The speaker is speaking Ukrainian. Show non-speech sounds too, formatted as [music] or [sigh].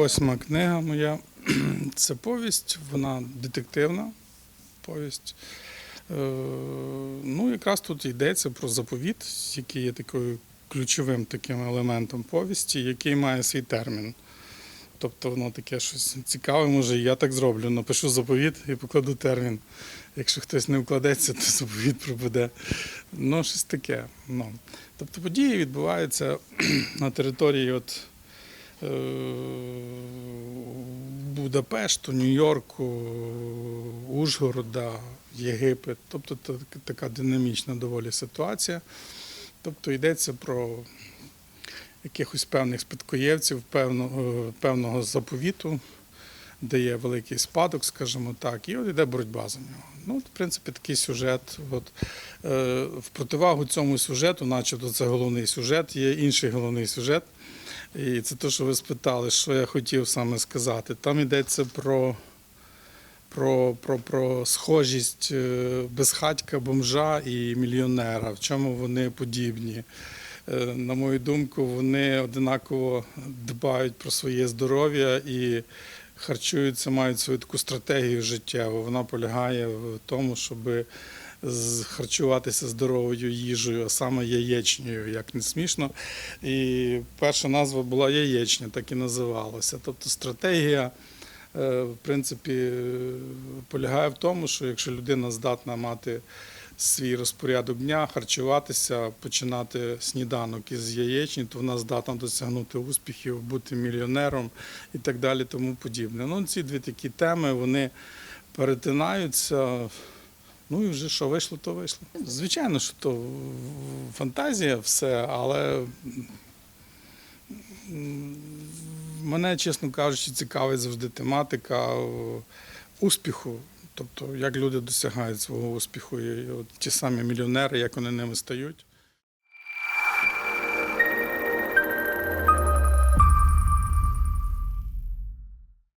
Восьма книга моя. [clears throat] Це повість, вона детективна повість. Е, Ну, якраз тут йдеться про заповіт, який є такою ключовим таким елементом повісті, який має свій термін. Тобто воно таке щось цікаве, може, і я так зроблю. Напишу заповіт і покладу термін. Якщо хтось не вкладеться, то [laughs] заповіт пропаде. Ну, щось таке. Ну. Тобто події відбуваються [clears throat] на території от, е, Будапешту, Нью-Йорку, Ужгорода, Єгипет. Тобто та- така динамічна доволі ситуація. Тобто йдеться про якихось певних спадкоємців, певного, певного заповіту, де є великий спадок, скажімо так, і от йде боротьба за нього. Ну, в принципі, такий сюжет. От, е, в противагу цьому сюжету, начебто це головний сюжет, є інший головний сюжет. І це те, що ви спитали, що я хотів саме сказати. Там йдеться про, про, про, про схожість е, безхатька, бомжа і мільйонера, в чому вони подібні. Е, На мою думку, вони одинаково дбають про своє здоров'я і харчуються, мають свою таку стратегію життєву. Вона полягає в тому, щоб з- харчуватися здоровою їжею, а саме яєчнею, як не смішно. І перша назва була яєчня, так і називалася. Тобто стратегія. е, В принципі, полягає в тому, що якщо людина здатна мати свій розпорядок дня, харчуватися, починати сніданок із яєчні, то вона здатна досягнути успіхів, бути мільйонером і так далі, тому подібне. Ну, ці дві такі теми вони перетинаються. Ну і вже що вийшло, то вийшло. Звичайно, що то фантазія, все, але мене, чесно кажучи, цікавить завжди тематика е, успіху. Тобто, як люди досягають свого успіху, і от ті самі мільйонери, як вони ними стають.